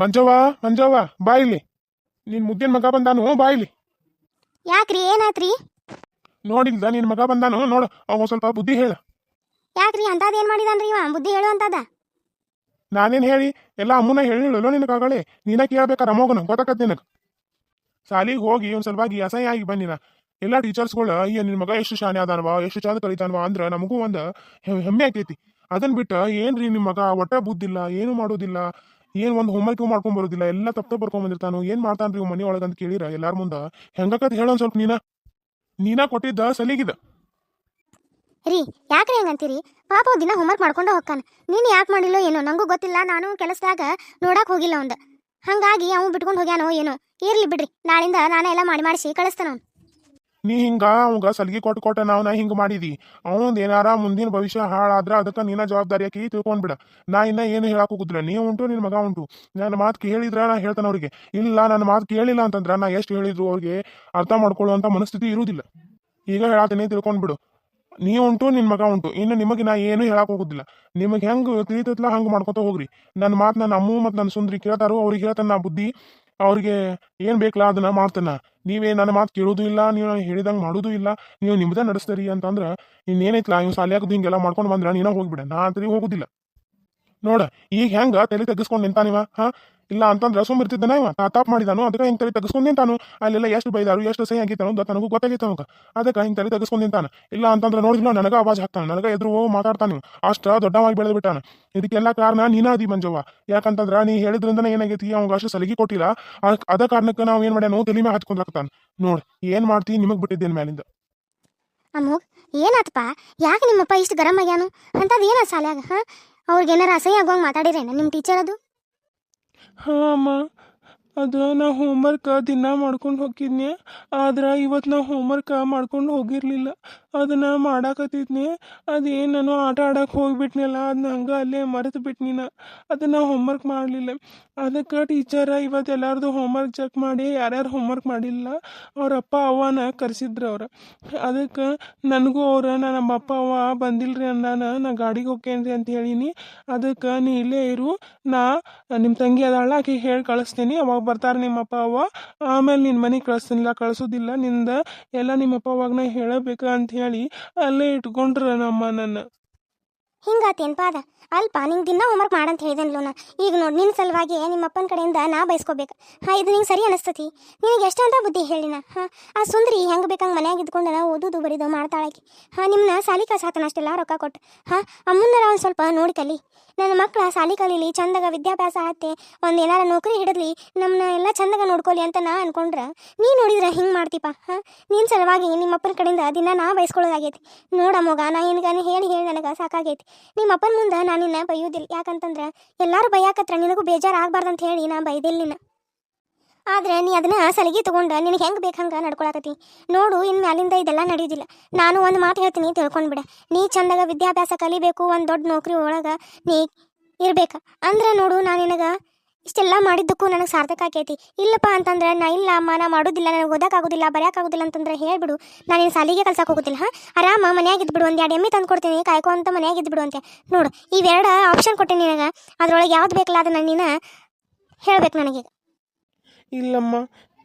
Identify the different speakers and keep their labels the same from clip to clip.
Speaker 1: ಮಂಜವ್ವ ಮಂಜವ್ವ ಬಾ ಇಲ್ಲಿ. ನಿನ್ ಮುದ್ದಿನ ಮಗ ಬಂದಾನು ಬಾ ಇಲ್ಲಿ.
Speaker 2: ಯಾಕ್ರಿ ಏನಾತ್ರಿ?
Speaker 1: ನೋಡಿಲ್ದ ನಿನ್ ಮಗ ಬಂದಾನು ನೋಡು ಅವ ಸ್ವಲ್ಪ ಬುದ್ಧಿ ಹೇಳ.
Speaker 2: ಯಾಕ್ರಿ ಅಂತದ್ ಏನ್ ಮಾಡಿದಾನ್ರಿ ಇವ? ಬುದ್ಧಿ ಹೇಳು ಅಂತದ
Speaker 1: ನಾನೇನ್ ಹೇಳಿ ಎಲ್ಲ ಅಮ್ಮನ ಹೇಳಿಳು ನಿನ್ ಆಗಳೆ ನೀನ ಕೇಳ್ಬೇಕಾರ ಅಮ್ಮಗನ ಗೊತ್ತಾಕತ್ ನಿನಗ. ಸಾಲಿಗೆ ಹೋಗಿ ಒಂದ್ ಸ್ವಲ್ಪ ಅಸಹ್ಯ ಆಗಿ ಬಂದಿನ ಎಲ್ಲ ಟೀಚರ್ಸ್ಗಳು ಅಯ್ಯ ನಿನ್ ಮಗ ಎಷ್ಟು ಶಾನೆ ಅದಾನವ ಎಷ್ಟು ಚಂದ ಕಲಿತಾನವ ಅಂದ್ರ ನಮಗೂ ಒಂದ್ ಹೆಮ್ಮೆ ಆಕೈತಿ. ಅದನ್ ಬಿಟ್ಟ ಏನ್ರಿ ನಿಮ್ ಮಗ ಒಟ್ಟ ಬುದ್ಧಿಲ್ಲ ಏನು ಮಾಡೋದಿಲ್ಲ. ಏನ್ ಒಂದು ಹೋಮ್ವರ್ಕ್ ಮಾಡ್ಕೊಂಡ್ ಬರೋದಿಲ್ಲ, ಎಲ್ಲ ತಪ್ಪ ಬರ್ಕೊಂಡ್ ಬಂದಿರ್ತಾನು ಏನ್ ಮಾಡ್ತಾನ್ರಿ ಮನಿ ಒಳಗ ಅಂತ ಕೇಳಿರ ಎಲ್ಲಾರ ಮುಂದ? ಹೆಂಗಕತ್ ಹೇಳೋನ್ ಸ್ವಲ್ಪ ನೀನ. ನೀನ ಕೊಟ್ಟಿದ್ದ ಸಲಿಗಿದ.
Speaker 2: ರೀ, ಯಾಕ್ರಿ ಹಂಗಂತೀರಿ ಪಾಪ ದಿನ ದಿನ ಹೋಮ್ವರ್ಕ್ ಮಾಡ್ಕೊಂಡು ಹೋಗ್ತಾನ. ನೀನು ಯಾಕೆ ಮಾಡಿಲ್ಲೋ ಏನೋ, ನಂಗೂ ಗೊತ್ತಿಲ್ಲ, ನಾನು ಕೆಲಸದಾಗ ನೋಡಕ್ ಹೋಗಿಲ್ಲ ಒಂದ್ ಹಂಗಾಗಿ ಅವ್ನು ಬಿಟ್ಕೊಂಡು ಹೋಗ್ಯಾನೋ ಏನೋ. ಇರ್ಲಿ ಬಿಡ್ರಿ, ನಾಳಿಂದ ನಾನೇ ಎಲ್ಲ ಮಾಡಿ ಮಾಡಿಸಿ ಕಳಿಸ್ತಾನ
Speaker 1: ನೀ ಹಿಂಗ, ಅವಂಗ ಸಲಿಗೆ ಕೊಟ್ಟು ಕೊಟ್ಟ ನಾವು ನಾ ಹಿಂಗ ಮಾಡಿದಿ. ಅವನ್ ಏನಾರ ಮುಂದಿನ ಭವಿಷ್ಯ ಹಾಳಾದ್ರ ಅದಕ್ಕ ನೀನ ಜವಾಬ್ದಾರಿ ಹಾಕಿ ತಿಳ್ಕೊಂಡ್ಬಿಡ ನಾ ಇನ್ನ ಏನು ಹೇಳಕ್ ಹೋಗುದಿಲ್ಲ. ನೀ ಉಂಟು, ನಿನ್ ಮಗ ಉಂಟು. ನನ್ನ ಮಾತು ಕೇಳಿದ್ರ ನಾ ಹೇಳ್ತಾನ ಅವ್ರಿಗೆ. ಇಲ್ಲ ನನ್ನ ಮಾತು ಕೇಳಿಲ್ಲ ಅಂತಂದ್ರ ನಾ ಎಷ್ಟು ಹೇಳಿದ್ರು ಅವ್ರಿಗೆ ಅರ್ಥ ಮಾಡ್ಕೊಳ್ಳುವಂತ ಮನಸ್ಥಿತಿ ಇರುವುದಿಲ್ಲ ಈಗ ಹೇಳಾತೀನಿ ತಿಳ್ಕೊಂಡ್ಬಿಡು ನೀ ಉಂಟು, ನಿನ್ ಮಗ ಉಂಟು. ಇನ್ನು ನಿಮಗೆ ನಾ ಏನು ಹೇಳಕ್ ಹೋಗುದಿಲ್ಲ. ನಿಮಗೆ ಹೆಂಗ್ ತಿಳಿತತ್ಲ ಹಂಗ ಮಾಡ್ಕೊತ ಹೋಗ್ರಿ. ನನ್ನ ಮಾತು ನನ್ನ ಅಮ್ಮು ಮತ್ತು ನನ್ನ ಸುಂದ್ರಿ ಕೇಳ್ತಾರೋ ಅವ್ರಿಗೆ ಹೇಳ್ತಾನೆ ನಾ ಬುದ್ಧಿ. ಅವ್ರಿಗೆ ಏನ್ ಬೇಕಲ್ಲ ಅದನ್ನ ಮಾಡ್ತಾನ ನೀವೇ ನನ್ನ ಮಾತು ಕೇಳೋದು ಇಲ್ಲ, ನೀವು ಹೇಳಿದಂಗೆ ಮಾಡೋದು ಇಲ್ಲ, ನೀವು ನಿಮ್ದ ನಡೆಸ್ತೀರಿ ಅಂತಂದ್ರೆ ಇನ್ನೇನೈತ್ಲ ಇವ್ ಸಾಲಿಯಾಗದು ಹಿಂಗೆಲ್ಲ ಮಾಡ್ಕೊಂಡು ಬಂದ್ರೆ ನೀನ ಹೋಗ್ಬಿಡ. ನಾ ಅಂತ ಹೋಗುದಿಲ್ಲ. ನೋಡ, ಈಗ ಹೆಂಗ ತಲೆ ತೆಗಿಸ್ಕೊಂಡ್ ನಿಂತಾನಿವ ಹಾ? ಇಲ್ಲ ಅಂತಂದ್ರ ಸುಮ್ ಇರ್ತಿದ್ದಾನ ಇವ? ತಾಪ್ ಮಾಡಿದಾನು, ಅದಕ್ಕೆ ಹಿಂಗೆ ತಲೆ ತೆಗಿಸ್ಕೊಂಡು ನಿಂತಾನು. ಅಲ್ಲೆಲ್ಲ ಎಷ್ಟು ಬೈದಾರು, ಎಷ್ಟು ಸಹಿ ಆಗಿತ್ತಾನು ಅಂತ ನನಗೂ ಗೊತ್ತಾಗಿತ್ತು ಅವಾಗ. ಅದಕ್ಕೆ ಹಿಂಗೆ ತಲೆ ತೆಗಿಸ್ಕೊಂಡು ನಿಂತಾನ. ಇಲ್ಲ ಅಂತಂದ್ರ ನೋಡಿದ್ಲು ನನಗ ಆವಾಜ್ ಹಾಕ್ತಾನೆ. ನನಗ ಎದುರು ಮಾತಾಡ್ತಾನೆ ಅಷ್ಟ ದೊಡ್ಡವಾಗಿ ಬೆಳೆದ್ಬಿಟ್ಟಾನ ಇದಕ್ಕೆಲ್ಲ ಕಾರಣ ನೀನ ಅದಿ ಮಂಜವ್ವ. ಯಾಕಂತಂದ್ರ ನೀ ಹೇಳಿದ್ರಿಂದನೇ ಏನಾಗೈತಿ, ಅವಾಗ ಅಷ್ಟು ಸಲಿಗೆ ಕೊಟ್ಟಿಲ್ಲ. ಅದ್- ಕಾರಣಕ್ಕೆ ನಾವು ಏನ್ ಮಾಡ್ಯಾನು ತಲೆ ಮ್ಯಾಗ ಹತ್ಕೊಂಡ್ರಾಕ್ತಾನ ನೋಡ್, ಏನು ಮಾಡ್ತಿ ನಿಮಗೆ ಬಿಟ್ಟಿದ್ದೇನ್ ಮೇಲಿಂದ
Speaker 2: ಅಮ್ಮ, ಏನಾತಪ್ಪ? ಯಾಕೆ ನಿಮ್ಮಪ್ಪ ಇಷ್ಟು ಗರಂ ಆಗ್ಯಾನು? ಅಂತದ್ ಏನ ಸಾಲ್ಯಾಗ, ಹಾ? ಅವ್ರಿಗೆ ಏನಾರ ಅಸಹ್ಯ ಆಗುವಂಗೆ ಮಾತಾಡಿರೇನ ನಿಮ್ಮ ಟೀಚರ್ ಅದು?
Speaker 3: ಹಾಂ ಅಮ್ಮ. ಅದು ನಾ ಹೋಮ್ವರ್ಕ್ ದಿನ ಮಾಡ್ಕೊಂಡು ಹೋಗಿದ್ನಿ ಆದ್ರೆ ಇವತ್ತು ನಾ ಹೋಮ್ವರ್ಕ್ ಮಾಡ್ಕೊಂಡು ಹೋಗಿರಲಿಲ್ಲ. ಅದನ್ನು ಮಾಡಾಕತ್ತಿದ್ನಿ. ಅದೇನು ನಾನು ಆಟ ಆಡಕ್ಕೆ ಹೋಗಿಬಿಟ್ನಲ್ಲ ಅದನ್ನ ನಂಗೆ ಅಲ್ಲೇ ಮರೆತು ಬಿಟ್ನಿ ನಾ. ಅದನ್ನು ಹೋಮ್ವರ್ಕ್ ಮಾಡಲಿಲ್ಲ. ಅದಕ್ಕೆ ಟೀಚರ ಇವತ್ತು ಎಲ್ಲರದು ಹೋಮ್ವರ್ಕ್ ಚೆಕ್ ಮಾಡಿ ಯಾರ್ಯಾರು ಹೋಮ್ವರ್ಕ್ ಮಾಡಿಲ್ಲ, ಅವ್ರ ಅಪ್ಪ ಅವ್ವನ ಕರೆಸಿದ್ರು ಅವ್ರು. ಅದಕ್ಕೆ ನನಗೂ ಅವ್ರು ನಮ್ಮ ಅಪ್ಪ ಅವ್ವ ಬಂದಿಲ್ರಿ ನಾನು ನಾ ಗಾಡಿಗೆ ಹೋಗ್ಕೇನ್ರಿ ಅಂತ ಹೇಳೀನಿ. ಅದಕ್ಕೆ ನೀ ಇಲ್ಲೇ ಇರು, ನಾ ನಿಮ್ಮ ತಂಗಿ ಅದಾಳ ಆಕೆ ಹೇಳಿ ಕಳಿಸ್ತೀನಿ, ಅವಾಗ ಬರ್ತಾರೆ ನಿಮ್ಮ ಅಪ್ಪ ಅವ್ವ. ಆಮೇಲೆ ನಿನ್ನ ಮನೆಗೆ ಕಳಿಸ್ತೀನಿಲ್ಲ, ಕಳಿಸೋದಿಲ್ಲ, ನಿಂದ ಎಲ್ಲ ನಿಮ್ಮ ಅಪ್ಪ ಅವಾಗ ನಾ ಹೇಳಬೇಕು ಅಂತ ಹೇಳಿ ಅಲ್ಲೇ ಇಟ್ಕೊಂಡ್ರ ನಮ್ಮ ನನ್ನ
Speaker 2: ಹಿಂಗಾತೇನ್ಪ ಅದ ಅಲ್ಪ ನಿಂಗೆ ದಿನ ಹೋಮ್ವರ್ಕ್ ಮಾಡಂತ ಹೇಳಿದೆನ್ಲೋ ನಾ ಈಗ ನೋಡಿ ನಿನ್ನ ಸಲುವಾಗಿ ನಿಮ್ಮ ಅಪ್ಪನ ಕಡೆಯಿಂದ ನಾ ಬಯಸ್ಕೋಬೇಕು ಹಾಂ, ಇದು ನಿಂಗೆ ಸರಿ ಅನಿಸ್ತತಿ. ನಿನಗೆ ಎಷ್ಟು ಅಂತ ಬುದ್ಧಿ ಹೇಳಿನ? ಹಾಂ, ಆ ಸುಂದ್ರಿ ಹೆಂಗೆ ಬೇಕಂಗೆ ಮನ್ಯಾಗ ಇದ್ಕೊಂಡು ನಾ ಓದೋದು ಬರೀದು ಮಾಡ್ತಾಳಾಕಿ. ಹಾಂ ನಿಮ್ಮನ್ನ ಸಾಲಿ ಕಳ್ಸಾತನ ಅಷ್ಟೆಲ್ಲ ರೊಕ್ಕ ಕೊಟ್ಟು. ಹಾಂ ಅಮ್ಮಂದರ ಒಂದು ಸ್ವಲ್ಪ ನೋಡಿ ಕಲಿ. ನನ್ನ ಮಕ್ಕಳ ಸಾಲಿ ಕಲೀಲಿ, ಚಂದಾಗ ವಿದ್ಯಾಭ್ಯಾಸ ಆತ್ತೆ ಒಂದು ಏನಾರ ನೌಕರಿ ಹಿಡಿದ್ಲಿ ನಮ್ಮನ್ನ ಎಲ್ಲ ಚಂದಾಗ ನೋಡ್ಕೊಲಿ ಅಂತ ನಾ ಅನ್ಕೊಂಡ್ರೆ, ನೀ ನೋಡಿದ್ರೆ ಹಿಂಗೆ ಮಾಡ್ತೀಪ? ಹಾಂ ನಿನ್ನ ಸಲುವಾಗಿ ನಿಮ್ಮ ಅಪ್ಪನ ಕಡೆಯಿಂದ ದಿನ ನಾ ಬಯಸ್ಕೊಳ್ಳೋದಾಗೈತಿ ನೋಡಮ್ಮಗ ಮಗ, ನಾ ನಿನಗೆ ಹೇಳಿ ಹೇಳಿ ನನಗೆ ಸಾಕಾಗೈತಿ. ನಿಮ್ಮ ಅಪ್ಪನ ಮುಂದೆ ನಾನು ನಿನ್ನ ಬೈಯೋದಿಲ್ಲ. ಯಾಕಂತಂದ್ರೆ ಎಲ್ಲರೂ ಬೈಯಾಕತ್ರ, ನಿನಗೂ ಬೇಜಾರು ಅಂತ ಹೇಳಿ ನಾ ಬೈದಿಲ್ಲ ನಿನ್ನ. ಆದ್ರೆ ನೀ ಅದನ್ನ ಸಲಿಗೆ ತಗೊಂಡು ನಿನಗೆ ಹೆಂಗೆ ಬೇಕು ಹಂಗೆ ನೋಡು ಇನ್ನು ಮ್ಯಾಲಿಂದ ಇದೆಲ್ಲ ನಡೆಯೋದಿಲ್ಲ ನಾನು ಒಂದು ಮಾತು ಹೇಳ್ತೀನಿ ತಿಳ್ಕೊಂಡ್ಬಿಡ ನೀ ಚಂದಾಗ ವಿದ್ಯಾಭ್ಯಾಸ ಕಲಿಬೇಕು, ಒಂದು ದೊಡ್ಡ ನೌಕರಿ ಒಳಗೆ ನೀ ಇರ್ಬೇಕು. ಅಂದ್ರೆ ನೋಡು, ನಾನು ನಿನಗೆ ಇಷ್ಟೆಲ್ಲ ಮಾಡಿದ್ದಕ್ಕೂ ನನಗೆ ಸಾರ್ಥಕ ಆಕೈತಿ. ಇಲ್ಲಪ್ಪ ಅಂತಂದ್ರೆ ನಾ ಇಲ್ಲ, ಅಮ್ಮ ನಾ ಮಾಡೋದಿಲ್ಲ, ನನಗೆ ಓದೋಕ್ಕಾಗೋದಿಲ್ಲ ಬರೆಯೋಕ್ಕಾಗೋದಿಲ್ಲ ಅಂತಂದ್ರೆ ಹೇಳ್ಬಿಡು. ನಾನು ನಿನ್ನ ಸಾಲಿಗೆ ಕಲ್ಸಕ್ಕೆ ಹೋಗೋದಿಲ್ಲ, ಹಾಂ? ಆರಾಮ, ಮನೆಯಾಗ ಇದ್ಬಿಡು, ಒಂದು ಎರಡು ಎಮ್ಮೆ ತಂದು ಕೊಡ್ತೀನಿ, ಕಾಯ್ಕೋ ಅಂತ ಮನ್ಯಾಗ ಇದ್ಬಿಡು ಅಂತೆ. ನೋಡು ಇವೆರಡು ಆಪ್ಷನ್ ಕೊಟ್ಟೆ ನಿನಗೆ. ಅದರೊಳಗೆ ಯಾವ್ದು ಬೇಕಲ್ಲ ಅದನ್ನು ನೀನು ಹೇಳ್ಬೇಕು ನನಗೆ
Speaker 3: ಇಲ್ಲಮ್ಮ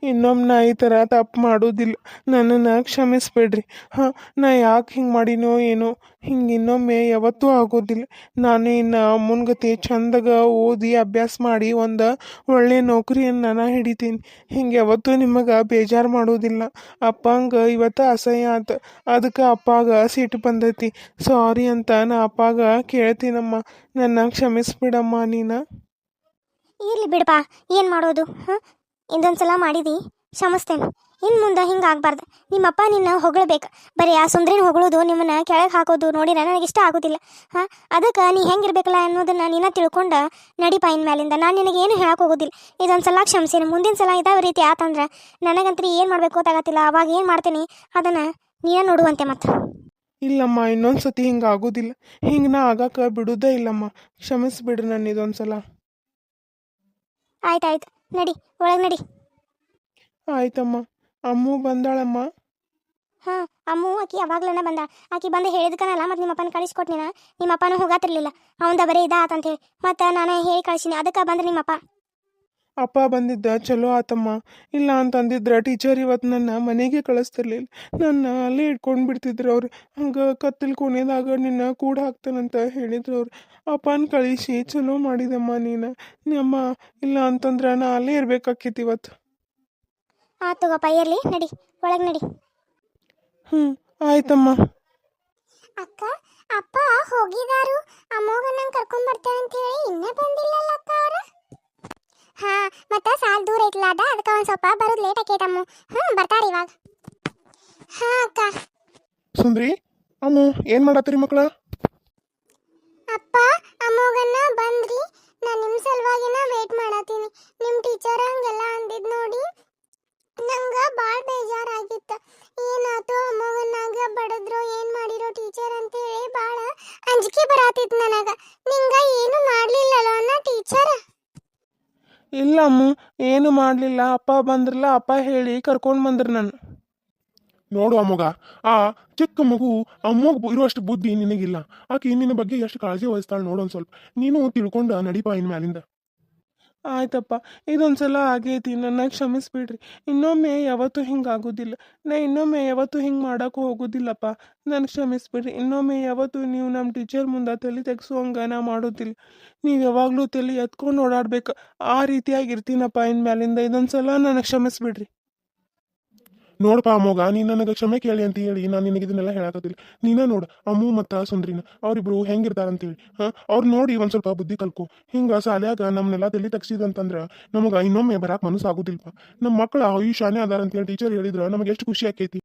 Speaker 3: ಇನ್ನೊಮ್ಮೆ ನಾ ಈ ಥರ ತಪ್ಪು ಮಾಡೋದಿಲ್ಲ. ನನ್ನನ್ನು ಕ್ಷಮಿಸ್ಬೇಡ್ರಿ. ಹಾಂ, ನಾ ಯಾಕೆ ಹಿಂಗೆ ಮಾಡಿನೋ ಏನೋ. ಹಿಂಗೆ ಇನ್ನೊಮ್ಮೆ ಯಾವತ್ತೂ ಆಗೋದಿಲ್ಲ. ನಾನು ಇನ್ನು ಮುನ್ಗತಿ ಚಂದಾಗ ಓದಿ ಅಭ್ಯಾಸ ಮಾಡಿ ಒಂದು ಒಳ್ಳೆಯ ನೌಕರಿಯನ್ನು ನಾನು ಹಿಡಿತೀನಿ. ಹಿಂಗೆ ಯಾವತ್ತೂ ನಿಮಗೆ ಬೇಜಾರು ಮಾಡೋದಿಲ್ಲ. ಅಪ್ಪಂಗೆ ಇವತ್ತು ಅಸಹ್ಯ ಆತ. ಅದಕ್ಕೆ ಅಪ್ಪಾಗ ಸಿಟ್ಟು ಬಂದೈತಿ. ಸಾರಿ ಅಂತ ನಾ ಅಪ್ಪಾಗ ಕೇಳ್ತೀನಮ್ಮ. ನನ್ನ ಕ್ಷಮಿಸ್ಬಿಡಮ್ಮ ನೀನು.
Speaker 2: ಇರ್ಲಿ ಬಿಡಪ್ಪ. ಏನು ಮಾಡೋದು? ಹಾಂ? ಇದೊಂದ್ಸಲ ಮಾಡಿದಿ? ಕ್ಷಮಿಸ್ತೇನೆ. ಇನ್ನು ಮುಂದೆ ಹಿಂಗೆ ಆಗ್ಬಾರ್ದ. ನಿಮ್ಮಪ್ಪ ನಿನ್ನ ಹೊಗಳಬೇಕು. ಬರೀ ಆ ಸುಂದ್ರಿನ ಹೊಗಳೋದು ನಿಮ್ಮನ್ನ ಕೆಳಗೆ ಹಾಕೋದು ನೋಡಿರ ನನಗೆ ಇಷ್ಟ ಆಗೋದಿಲ್ಲ. ಹಾಂ? ಅದಕ್ಕೆ ನೀ ಹೆಂಗಿರ್ಬೇಕಲ್ಲ ಅನ್ನೋದನ್ನ ನೀನ ತಿಳ್ಕೊಂಡು ನಡಿಪ ಇನ್ ಮೇಲಿಂದ ನಾನು ನಿನಗೇನು ಹೇಳಕ್ಕೆ ಹೋಗೋದಿಲ್ಲ. ಇದೊಂದು ಸಲ ಕ್ಷಮಸೇನೆ. ಮುಂದಿನ ಸಲ ಇದಾವ ರೀತಿ ಆತಂದ್ರೆ ನನಗಂತೂ ಏನು ಮಾಡಬೇಕು ಗೊತ್ತಾಗತ್ತಿಲ್ಲ. ಅವಾಗ ಏನು ಮಾಡ್ತೀನಿ ಅದನ್ನು ನೀನೇ ನೋಡುವಂತೆ ಮತ್ತೆ.
Speaker 3: ಇಲ್ಲಮ್ಮ ಇನ್ನೊಂದು ಸತಿ ಹಿಂಗೆ ಆಗೋದಿಲ್ಲ. ಹಿಂಗೆ ನಾ ಆಗಕ್ಕೆ ಬಿಡೋದೇ ಇಲ್ಲಮ್ಮ. ಕ್ಷಮಿಸ್ಬಿಡ್ರಿ ನಾನು ಇದೊಂದು ಸಲ
Speaker 2: ಆಯ್ತಾಯ್ತು. ನಡಿ ಒಳಗೆ ನಡಿ.
Speaker 3: ಆಯ್ತಮ್ಮ ಅಮ್ಮು ಬಂದಾಳಮ್ಮ.
Speaker 2: ಹಾಂ ಅಮ್ಮು ಆಕಿ ಯಾವಾಗ್ಲನ ಬಂದ ಆಕಿ ಬಂದು ಹೇಳಿದ್ಕನಲ್ಲ ಮತ್ತೆ ನಿಮ್ಮಪ್ಪನ ಕಳಿಸ್ಕೊಟ್ನಿನ? ನಿಮ್ಮಪ್ಪನೂ ಹೋಗಾತಿರ್ಲಿಲ್ಲ. ಅವಂದ ಬರೀ ಇದಾತಂತ ಹೇಳಿ ಮತ್ತು ನಾನು ಹೇಳಿ ಕಳ್ಸಿನಿ ಅದಕ್ಕೆ ಬಂದ್ರೆ ನಿಮ್ಮಪ್ಪ.
Speaker 3: ಅಪ್ಪ ಬಂದಿದ್ದ ಚಲೋ ಆತಮ್ಮ. ಇಲ್ಲ ಅಂತಂದಿದ್ರೆ ಟೀಚರ್ ಇವತ್ತು ನನ್ನ ಮನೆಗೆ ಕಳಿಸ್ತಿರ್ಲಿಲ್ಲ. ನನ್ನ ಅಲ್ಲೇ ಇಟ್ಕೊಂಡು ಬಿಡ್ತಿದ್ರು ಅವ್ರು. ಹಂಗೆ ಕತ್ತಲ್ ಕೊನೆದಾಗ ನಿನ್ನ ಕೂಡ ಹಾಕ್ತಾನಂತ ಹೇಳಿದ್ರು ಅವ್ರು. ಅಪ್ಪನ ಕಳಿಸಿ ಚಲೋ ಮಾಡಿದಮ್ಮ ನೀನು. ಅಮ್ಮ ಇಲ್ಲ ಅಂತಂದ್ರೆ ನಾ ಅಲ್ಲೇ ಇರ್ಬೇಕಾಕಿತ್ತು ಇವತ್ತು
Speaker 2: ಆ ತಗೋಪ್ಪ ಇರ್ಲಿ ನಡಿ ಒಳಗೆ ನಡಿ.
Speaker 3: ಹ್ಞೂ ಆಯ್ತಮ್ಮ.
Speaker 2: ಅಕ್ಕ ಅಪ್ಪ ಹೋಗಿದಾರು. ಅಮ್ಮೋಗ ನಂಗೆ ಅಂತ ಹೇಳಿ ಇನ್ನೇ ಬಂದಿಲ್ಲಲ್ಲ ಅಕ್ಕ ಅವ್ರ. ಹಾ ಮತ್ತೆ ಸಾಲ್ ದೂರ ಐತ್ಲ ಅದ ಅದಕ್ಕೆ ಒಂದ್ ಸ್ವಲ್ಪ ಬರೋದು ಲೇಟ್ ಆಕೈತಮ್ಮ. ಹ್ಞೂ ಬರ್ತಾರ ಇವಾಗ. ಹಾ ಅಕ್ಕ.
Speaker 1: ಸುಂದ್ರಿ ಅಮ್ಮ ಏನು ಮಾಡತ್ತೀರಿ ಮಕ್ಕಳ?
Speaker 2: ಅಪ್ಪ ಅಮ್ಮೋಗನ್ನ ಬಂದ್ರಿ. ನಾನು ನಿಮ್ಮ ಸಲುವಾಗಿನ ವೇಟ್ ಮಾಡತ್ತೀನಿ. ನಿಮ್ಮ ಟೀಚರ್ ಹಂಗೆಲ್ಲ ಅಂದಿದ್ ನೋಡಿ ನಂಗ ಭಾಳ ಬೇಜಾರಾಗಿತ್ತ. ಏನಾತು ಅಮ್ಮಗನ್ನಾಗ ಬಡದ್ರು ಏನು ಮಾಡಿರೋ ಟೀಚರ್ ಅಂತ ಹೇಳಿ ಭಾಳ ಅಂಜಿಕೆ ಬರಾತಿತ್ತು.
Speaker 3: ಇಲ್ಲ ಅಮ್ಮ ಏನು ಮಾಡಲಿಲ್ಲ. ಅಪ್ಪ ಬಂದ್ರಲ್ಲ, ಅಪ್ಪ ಹೇಳಿ ಕರ್ಕೊಂಡು ಬಂದ್ರು ನಾನು.
Speaker 1: ನೋಡು ಅಮ್ಮಗ, ಆ ಚಿಕ್ಕ ಮಗು ಅಮ್ಮಗ್ ಇರುವಷ್ಟು ಬುದ್ಧಿ ನಿನಗಿಲ್ಲ. ಆಕೆ ನಿನ್ನ ಬಗ್ಗೆ ಎಷ್ಟು ಕಾಳಜಿ ವಹಿಸ್ತಾಳೆ ನೋಡು ಸ್ವಲ್ಪ. ನೀನು ತಿಳ್ಕೊಂಡು ನಡೀಪ ಇನ್
Speaker 3: ಆಯ್ತಪ್ಪ, ಇದೊಂದ್ಸಲ ಆಗೈತಿ ನನ್ನ ಕ್ಷಮಿಸ್ಬಿಡ್ರಿ. ಇನ್ನೊಮ್ಮೆ ಯಾವತ್ತು ಹಿಂಗೆ ಆಗೋದಿಲ್ಲ ನಾ, ಇನ್ನೊಮ್ಮೆ ಯಾವತ್ತು ಹಿಂಗೆ ಮಾಡೋಕೆ ಹೋಗೋದಿಲ್ಲಪ್ಪ. ನನಗೆ ಕ್ಷಮಿಸ್ಬಿಡ್ರಿ. ಇನ್ನೊಮ್ಮೆ ಯಾವತ್ತು ನೀವು ನಮ್ಮ ಟೀಚರ್ ಮುಂದೆ ತಲೆ ತೆಗ್ಸುವಂಗೆ ನಾ ಮಾಡೋದಿಲ್ಲ. ನೀವು ಯಾವಾಗಲೂ ತಲೆ ಎತ್ಕೊಂಡು ಓಡಾಡ್ಬೇಕು. ಆ ರೀತಿಯಾಗಿ ಇರ್ತೀನಪ್ಪ ಇನ್ಮ್ಯಾಲಿಂದ. ಇದೊಂದ್ಸಲ ನನಗೆ ಕ್ಷಮಿಸ್ಬಿಡ್ರಿ.
Speaker 1: ನೋಡಪ್ಪ ಅಮ್ಮಗ ನೀನ್ ನನಗೆ ಕ್ಷಮೆ ಕೇಳಿ ಅಂತ ಹೇಳಿ, ನಾನು ನಿನಗೆ ಇದನ್ನೆಲ್ಲ ಹೇಳಾಕತ್ತಿಲ್ಲ. ನೀನ ನೋಡು ಅಮ್ಮು ಮತ್ತ ಸುಂದ್ರಿನ, ಅವ್ರಿಬ್ರು ಹೆಂಗಿರ್ತಾರಂತೇಳಿ, ಹಾ? ಅವ್ರು ನೋಡಿ ಒಂದು ಸ್ವಲ್ಪ ಬುದ್ಧಿ ಕಲ್ಕೊ. ಹಿಂಗೆ ಸಾಲ್ಯಾಗ ನಮ್ಮನ್ನೆಲ್ಲ ತಲೆ ತಗ್ಸಿದಂತಂದ್ರ ನಮಗ ಇನ್ನೊಮ್ಮೆ ಬರಾಕ್ ಮನಸ್ಸು ಆಗುದಿಲ್ಪ ನಮ್ಮ ಮಕ್ಕಳ ಆಯುಷ್ಯಾನೇ ಅದಾರ ಅಂತೇಳಿ ಟೀಚರ್ ಹೇಳಿದ್ರ ನಮಗೆ ಎಷ್ಟು ಖುಷಿ ಆಕೈತಿ?